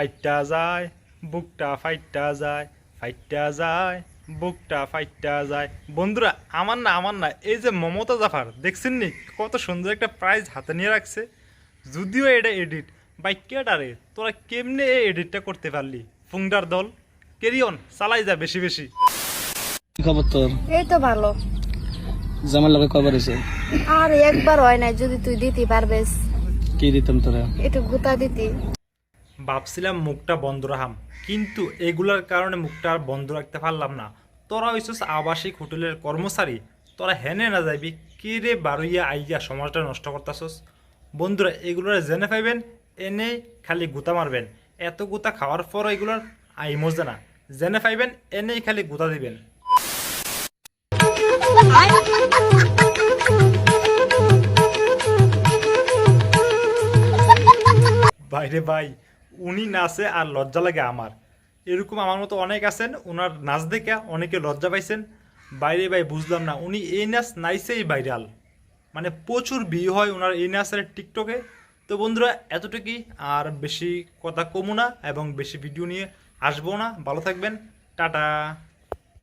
ফাইটটা যায় বুকটা ফাইটটা যায় ফাইটটা যায় বুকটা ফাইটটা যায়। বন্ধুরা আমার না আমার না এই যে মমতা জাফার দেখছেন নি? কত সুন্দর একটা প্রাইজ হাতে নিয়ে রাখছে। যদিও এটা এডিট বাই কেটারে তোরা কেমনে এই এডিটটা করতে পারলি? ফুংডার দল কেরিয়ন চালাই যা বেশি বেশি। কি খবর তোর? এই তো ভালো। জামার লগে কবার হয়েছে আর একবার হয় নাই যদি তুই দিতে পারবেস। কি দিতাম তোরা? একটু গুতা দিতি। ভাবছিলাম মুখটা বন্ধ রাখাম, কিন্তু এগুলার কারণে মুখটা আর বন্ধ রাখতে পারলাম না। তোরা হইছিস আবাসিক হোটেলের কর্মচারী, তোরা হেনে না যাইবি কে রে বারুইয়া আইয়া সমাজটা নষ্ট করতাছস। বন্ধুরা, এগুলোর জেনে পাইবেন এনে খালি গুতা মারবেন। এত গুতা খাওয়ার পর এগুলোর আই মজা না। জেনে পাইবেন, এনেই খালি গুতা দিবেন। বাইরে ভাই উনি নাচে আর লজ্জা লাগে আমার। এরকম আমার মতো অনেক আছেন ওনার নাচ দেখে অনেকে লজ্জা পাইছেন। বাইরে ভাই বুঝলাম না, উনি এই নাচ নাইসেই ভাইরাল। মানে প্রচুর ভিউ হয় ওনার এই নাচের টিকটকে। তো বন্ধুরা, এতটুকুই, আর বেশি কথা কমু না এবং বেশি ভিডিও নিয়ে আসব না। ভালো থাকবেন, টাটা।